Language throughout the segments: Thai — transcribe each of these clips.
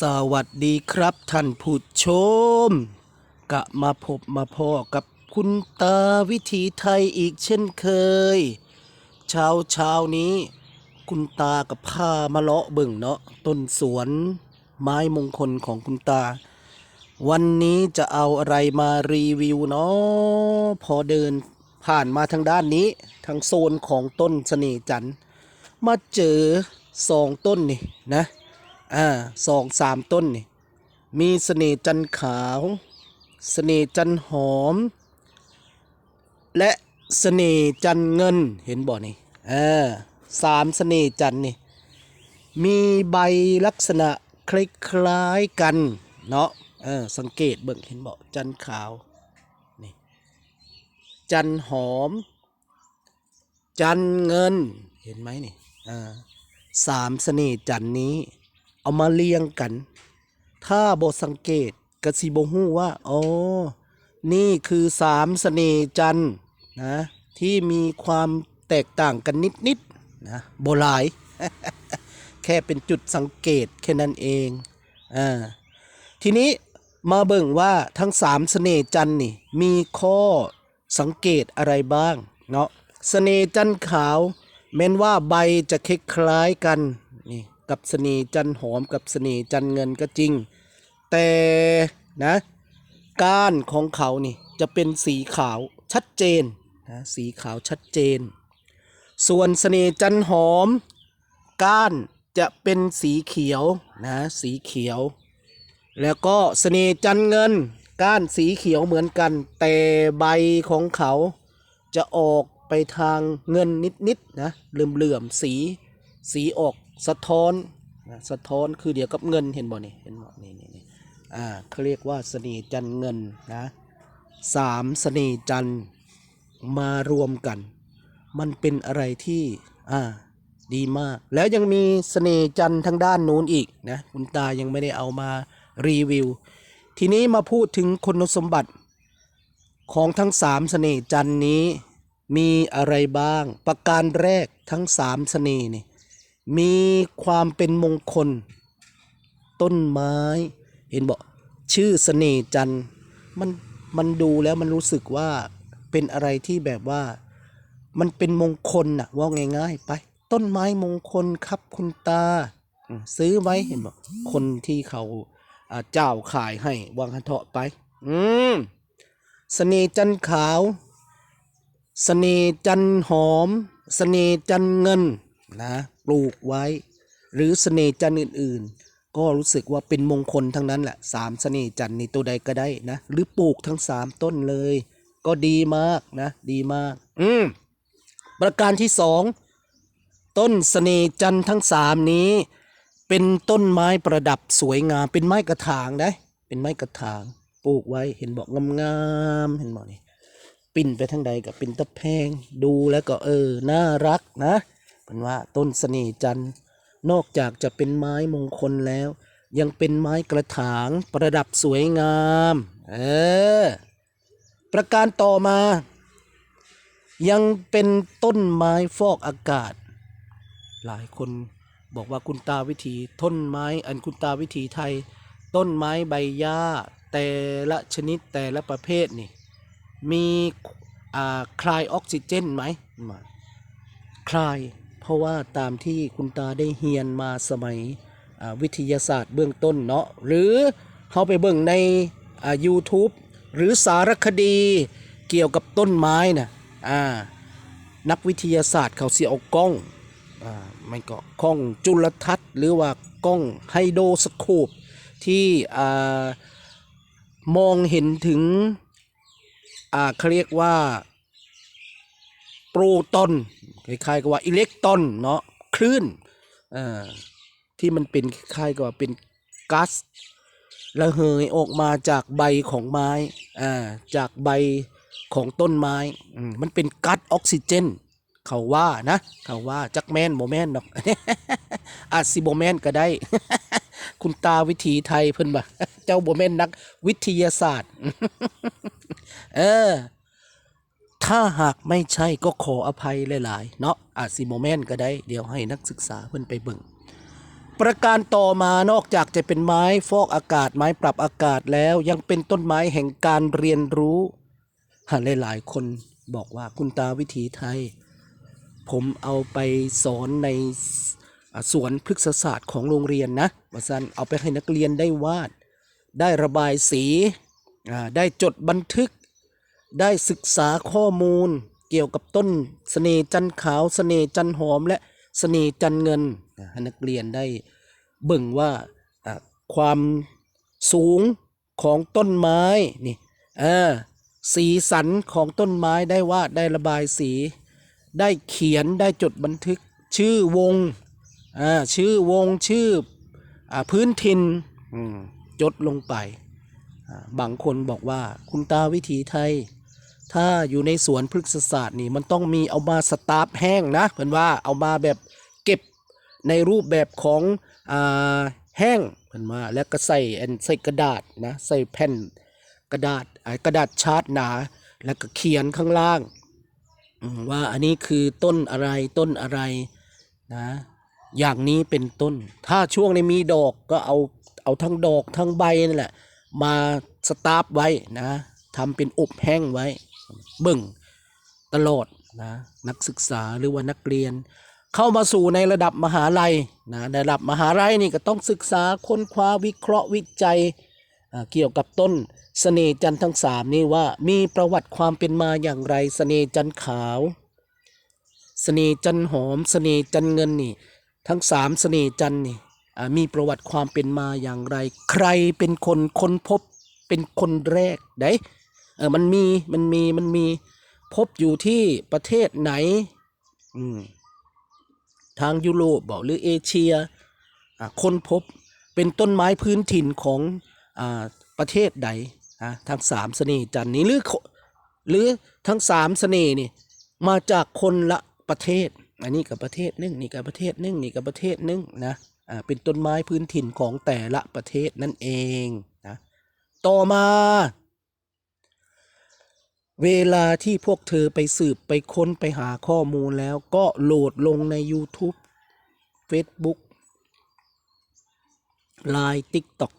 สวัสดีครับท่านผู้ชม กะมาพบมาพ่อกับคุณตาวิถีไทยอีกเช่นเคย เช้าเช้านี้ คุณตากับพามาเลาะเบิ่งเนาะต้นสวนไม้มงคลของคุณตา วันนี้จะเอาอะไรมารีวิวเนาะพอเดินผ่านมาทางด้านนี้ ทางโซนของต้นเสน่ห์จันทร์มาเจอสองต้นนี่นะ อ่าสองสามต้นนี่มีเสน่จันขาวเสน่จันหอม และเสน่จันเงินเห็นบ่นี่เออสามเสน่จันนี่มีใบลักษณะคล้ายๆกันเนาะเออสังเกตเบิ่งเห็นบ่จันขาวนี่จันหอม จันเงินเห็นไหมนี่อ่าสามเสน่จันนี้ เอามาเรียงกัน ถ้าบทสังเกตกสิบหูว่าอ๋อนี่คือสามเสน่จันนะที่มีความแตกต่างกันนิดๆนะโบหลาย แค่เป็นจุดสังเกตแค่นั้นเองอ่าทีนี้มาเบิ่งว่าทั้งสามเสน่จันนี่มีข้อสังเกตอะไรบ้างเนาะเสน่จันขาวแม้นว่าใบจะคล้ายๆกัน กับเสน่ห์จันหอมกับเสน่ห์จันเงินก็จริง แต่นะก้านของเขานี่จะเป็นสีขาวชัดเจนนะสีขาวชัดเจน ส่วนเสน่ห์จันหอม ก้านจะเป็นสีเขียวนะสีเขียว แล้วก็เสน่ห์จันเงิน ก้านสีเขียวเหมือนกัน แต่ใบของเขาจะออกไปทางเงินนิดๆนะเหลื่อมๆสีสีออก สะท้อนสะท้อนคือเดียวกับเงินเห็นบ่นี่เห็นบ่นี่นี่นี่อ่าเขาเรียกว่าเสน่ห์จันเงินนะสามเสน่ห์จันมารวมกัน มันเป็นอะไรที่อ่าดีมาก แล้วยังมีเสน่ห์จันทางด้านนู้นอีกนะคุณตายังไม่ได้เอามารีวิว ทีนี้มาพูดถึงคุณสมบัติของทั้งสามเสน่ห์จันนี้มีอะไรบ้าง ประการแรกทั้งสามเสน่ห์นี่ มีความเป็นมงคล ต้นไม้ เห็นบอกชื่อเสน่ห์จันมันมันดูแล้วมันรู้สึกว่าเป็นอะไรที่แบบว่า มันเป็นมงคลน่ะ ว่าง่าย ๆ ไป ต้นไม้มงคลครับคุณตา ซื้อไว้เห็นบอกคนที่เขาเจ้าขายให้วางหันเถาะไป อืมเสน่จันขาวเสน่จันหอมเสน่จันเงินนะ ปลูกไว้ หรือเสน่ห์จันทร์อื่น ๆ ก็รู้สึกว่าเป็นมงคลทั้งนั้นแหละสามเสน่ห์จันทร์นี่ตัวใดก็ได้นะ หรือปลูกทั้งสามต้นเลย ก็ดีมากนะ ดีมาก อืมประการที่สองต้นเสน่ห์จันทร์ทั้งสามนี้ เป็นต้นไม้ประดับสวยงาม เป็นไม้กระถางได้ เป็นไม้กระถาง ปลูกไว้เห็นบอกงามๆเห็นบอกนี่ปิ้นไปทางใดกับเป็นตะแพงดูแล้วก็เออ น่ารักนะ ว่าต้นเสน่จันทร์นอกจากจะเป็นไม้มงคลแล้ว ยังเป็นไม้กระถางประดับสวยงาม เออ ประการต่อมา ยังเป็นต้นไม้ฟอกอากาศ หลายคนบอกว่าคุณตาวิธีต้นไม้อันคุณตาวิธีไทย ต้นไม้ใบหญ้าแต่ละชนิดแต่ละประเภทนี่ มีอ่าคลายออกซิเจนไหมมาคลาย เพราะว่าตามที่คุณตาได้เฮียนมาสมัยวิทยาศาสตร์เบื้องต้นเนาะหรือเขาไปเบิ่งใน YouTube หรือสารคดีเกี่ยวกับต้นไม้นะอ่านักวิทยาศาสตร์เขาเสียเอากล้องอ่าไม่ก็กล้องจุลทรรศน์ หรือว่ากล้องไฮโดรสโคปที่อ่ามองเห็นถึงอ่าเขาเรียกว่า โปรตอนคล้ายๆกับว่าอิเล็กตรอนเนาะคลื่นที่มันเป็นคล้ายๆกับว่าเป็นก๊าซระเหยออกมาจากใบของไม้อ่าจากใบของต้นไม้มันเป็นก๊าซออกซิเจน เขาว่านะเขาว่าจักแมนโมแมนดอกอาจสิโบแมนก็ได้ คุณตาวิถีไทยเพิ่นบ่เจ้าโบแมนนักวิทยาศาสตร์ เออ ถ้าหากไม่ใช่ก็ขออภัยหลาย ๆ เนาะอาจสิโมเมนต์ก็ได้เดี๋ยวให้นักศึกษาเพิ่นไปเบิ่งประการต่อมานอกจากจะเป็นไม้ฟอกอากาศไม้ปรับอากาศแล้วยังเป็นต้นไม้แห่งการเรียนรู้หาหลาย ๆ คนบอกว่าคุณตาวิถีไทย ผมเอาไปสอนในสวนพฤกษศาสตร์ของโรงเรียนนะว่าซันเอาไปให้นักเรียนได้วาด ได้ระบายสี ได้จดบันทึก ได้ศึกษาข้อมูลเกี่ยวกับต้นเสน่ห์จันทร์ขาวเสน่ห์จันทร์หอมและเสน่ห์จันทร์เงินอ่าให้นักเรียนได้เบิ่งว่าอ่าความสูงของต้นไม้นี่เออสีสันของต้นไม้ได้วาดได้ระบายสี ได้เขียนได้จดบันทึกชื่อวงอ่าชื่อวงชื่ออาพื้นถิ่นอืมจดลงไปอ่าบางคนบอกว่าคุณตาวิถีไทย ถ้าอยู่ในสวนพฤกษศาสตร์นี่มันต้องมีเอามาสตาร์ฟแห้งนะเพื่อนว่าเอามาแบบเก็บในรูปแบบของอ่าแห้งเพื่อนว่าแล้วก็ใส่อันใส่กระดาษนะใส่แผ่นกระดาษอ่ากระดาษชาร์ตหนา แล้วก็เขียนข้างล่าง ว่าอันนี้คือต้นอะไรต้นอะไรนะอย่างนี้เป็นต้น ถ้าช่วงนี้มีดอกก็เอาเอาทั้งดอกทั้งใบนั่นแหละ มาสตาร์ฟไว้นะทำเป็นอบแห้งไว้ เบิ่งตลอดนะนักศึกษาหรือว่านักเรียน เข้ามาสู่ในระดับมหาลัยนะระดับมหาลัยนี่ก็ต้องศึกษาค้นคว้าวิเคราะห์วิจัยเกี่ยวกับต้นเสน่จันทั้งสามนี่ว่ามีประวัติความเป็นมาอย่างไรเสน่จันขาวเสน่จันหอมเสน่จันเงินนี่ทั้งสามเสน่จันนี่มีประวัติความเป็นมาอย่างไร ใครเป็นคนค้นพบเป็นคนแรกได้ เออมันมีมันมีมันมีพบอยู่ที่ประเทศไหน อืมทางยุโรปบอกหรือเอเชียอ่าค้นพบเป็นต้นไม้พื้นถิ่นของอ่าประเทศใดอะทั้งสามเสน่ห์จันนี้หรือหรือทั้งสามเสน่ห์นี่มาจากคนละประเทศอันนี้กับประเทศหนึงนี่กับประเทศหนึงนี่กับประเทศหนึงนะอ่าเป็นต้นไม้พื้นถิ่นของแต่ละประเทศนั่นเองนะต่อมา เวลาที่พวกเธอไปสืบไปค้นไปหาข้อมูลแล้วก็โหลดลงใน YouTube Facebook Line TikTok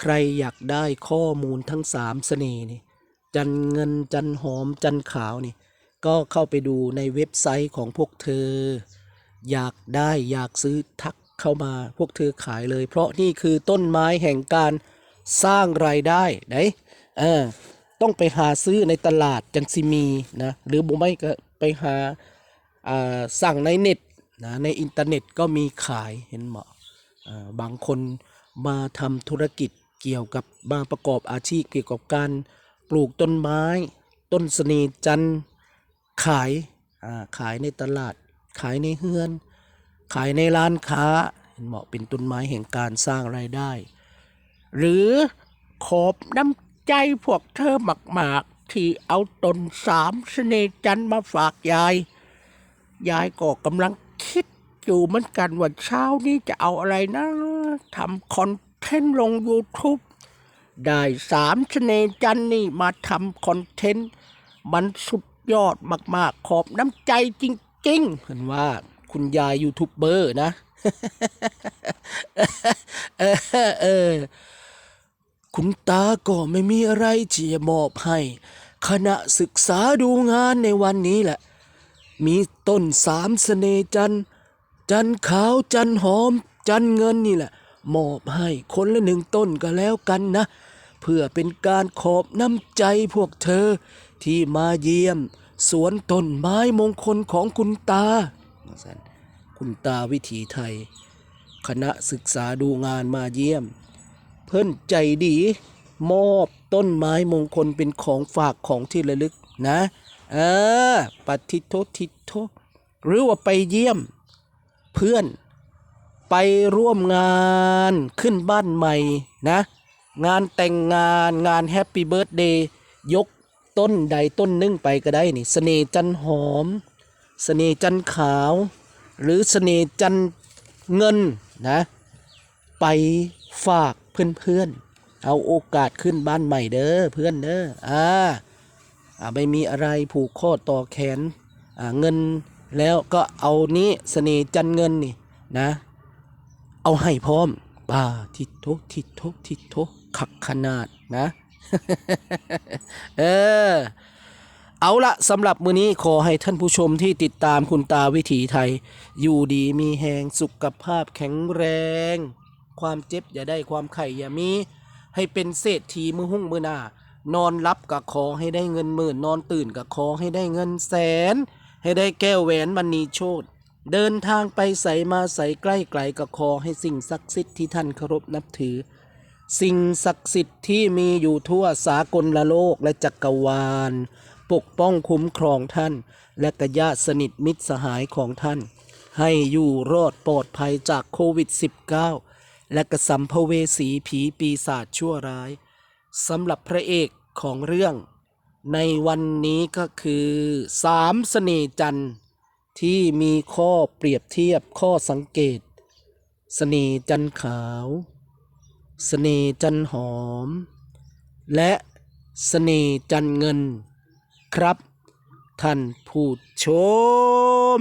ใครอยากได้ข้อมูลทั้งสามเสน่ห์นี่จันเงินจันหอมจันขาวนี่ก็เข้าไปดูในเว็บไซต์ของพวกเธอ อยากได้อยากซื้อทักเข้ามาพวกเธอขายเลย เพราะนี่คือต้นไม้แห่งการสร้างรายได้ไหนเออ ต้องไปหาซื้อในตลาดจังซิมีนะหรือบ่ไม่ก็ไปหาสั่งในเน็ตนะในอินเทอร์เน็ตก็มีขายเห็นเหมาะบางคนมาทำธุรกิจเกี่ยวกับมาประกอบอาชีพเกี่ยวกับการปลูกต้นไม้ ต้นสน่ห์จันขายขายในตลาด ขายในเฮือน ขายในร้านค้าเห็นเหมาะเป็นต้นไม้แห่งการสร้างรายได้ หรือขอบน้ำ ใจพวกเธอมากๆ ที่เอาตนสามเสน่จันมาฝากยาย ยายก็กำลังคิดอยู่เหมือนกันว่าเช้านี้จะเอาอะไรนะทำคอนเทนต์ลง YouTube ได้สามเสน่จันนี่มาทำคอนเทนต์ มันสุดยอดมาก ๆ ขอบน้ำใจจริง ๆ เห็นว่าคุณยายยูทูบเบอร์นะ เออเออ คุณตาก็ไม่มีอะไรที่จะมอบให้ คณะศึกษาดูงานในวันนี้แหละ มีต้นสามเสน่จัน จันขาวจันหอม จันเงินนี่แหละ มอบให้คนละหนึ่งต้นก็แล้วกันนะ เพื่อเป็นการขอบน้ำใจพวกเธอที่มาเยี่ยม สวนต้นไม้มงคลของคุณตา คุณตาวิถีไทย คณะศึกษาดูงานมาเยี่ยม เพิ่นใจดี มอบต้นไม้มงคลเป็นของฝากของที่ระลึกนะเออปฏิโทษทิโทหรือว่าไปเยี่ยม เพื่อนไปร่วมงานขึ้นบ้านใหม่นะ งานแต่งงานงานแฮปปี้เบิร์ a เดย์ยกต้นใดต้นหนึงไปก็ได้นี่เสน่ห์จันหอมเสน่ห์จันขาว หรือเสน่ห์จันเงินนะ ไปฝาก เพื่อนๆเอาโอกาสขึ้นบ้านใหม่เด้อเพื่อนเด้ออ่าอ่าไม่มีอะไรผูกข้อต่อแขนอ่าเงินแล้วก็เอานี้เสน่ห์จันเงินนี่นะ เอาให้พร้อมป้าทิโททิโททิโทขักขนาดนะเออเอาละสำหรับมือนี้ขอให้ท่านผู้ชมที่ติดตามคุณตาวิถีไทย อยู่ดีมีแหงสุขภาพแข็งแรง ความเจ็บอย่าได้ความไข่อย่ามี ให้เป็นเศรษฐีมือหุ่งมือหน้านอนรับกับขอให้ได้เงินหมื่น นอนตื่นกับขอให้ได้เงินแสน ให้ได้แก้วแหวนมณีโชตเดินทางไปใสมาใสใกล้ไกลกับขอให้สิ่งศักดิ์สิทธิ์ที่ท่านเคารพนับถือ สิ่งศักดิ์สิทธิ์ที่มีอยู่ทั่วสากลละโลกและจักรวาล ปกป้องคุ้มครองท่าน และกญาติสนิทมิตรสหายของท่าน ให้อยู่รอดปลอดภัยจากโควิด -19 และกระสัมภเวสีผีปีศาจชั่วร้ายสำหรับพระเอกของเรื่อง ในวันนี้ก็คือสามเสน่จันทร์ที่มีข้อเปรียบเทียบข้อสังเกต เสน่จันทร์ขาว เสน่จันหอม และเสน่จันเงินครับ ท่านผู้ชม